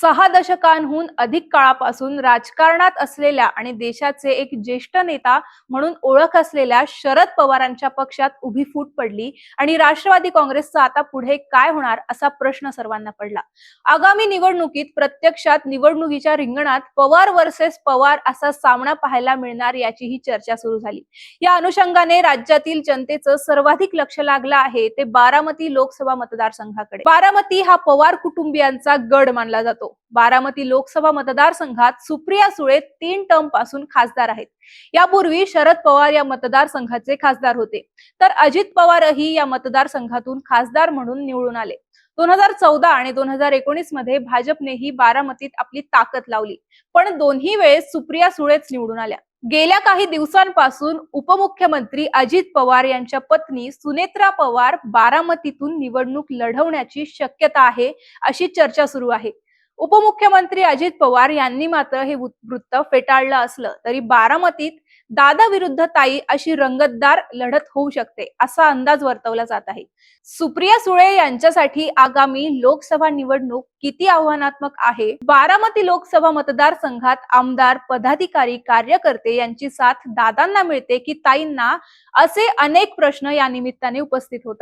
सहा दशकांहून अधिक काळापासून राजकारणात असलेल्या आणि देशाचे एक ज्येष्ठ नेता म्हणून ओळख असलेल्या शरद पवारांच्या पक्षात उभी फूट पडली आणि राष्ट्रवादी काँग्रेसचा आता पुढे काय होणार असा प्रश्न सर्वांना पडला. आगामी निवडणुकीत प्रत्यक्षात निवडणुकीच्या रिंगणात पवार वर्सेस पवार असा सामना पाहायला मिळणार याचीही चर्चा सुरू झाली. या अनुषंगाने राज्यातील जनतेचं सर्वाधिक लक्ष लागलं आहे ते बारामती लोकसभा मतदारसंघाकडे. बारामती हा पवार कुटुंबियांचा गड मानला जातो. बारामती लोकसभा मतदारसंघात सुप्रिया सुळे तीन टर्मपासून खासदार आहेत. यापूर्वी शरद पवार या मतदारसंघाचे खासदार होते. तर अजित पवारही या मतदारसंघातून खासदार म्हणून निवडून आले. दोन हजार चौदा आणि दोन हजार एकोणीसमध्ये भाजपनेही बारामतीत आपली ताकद लावली. पण दोन्ही वेळेस सुप्रिया सुळेच निवडून आल्या. गेल्या काही दिवसांपासून उपमुख्यमंत्री अजित पवार यांच्या पत्नी सुनेत्रा पवार बारामतीतून निवडणूक लढवण्याची शक्यता आहे अशी चर्चा सुरू आहे. उपमुख्यमंत्री अजित पवार यांनी मात्र हे वृत्त फेटाळलं असलं तरी बारामतीत दादा विरुद्ध ताई अशी रंगतदार लढत होऊ शकते असा अंदाज वर्तवला जात आहे. सुप्रिया सुळे यांच्यासाठी आगामी लोकसभा निवडणूक किती आव्हानात्मक आहे? बारामती लोकसभा मतदारसंघात आमदार पदाधिकारी कार्यकर्ते यांची साथ दादांना मिळते की ताईंना? असे अनेक प्रश्न या निमित्ताने उपस्थित होतात.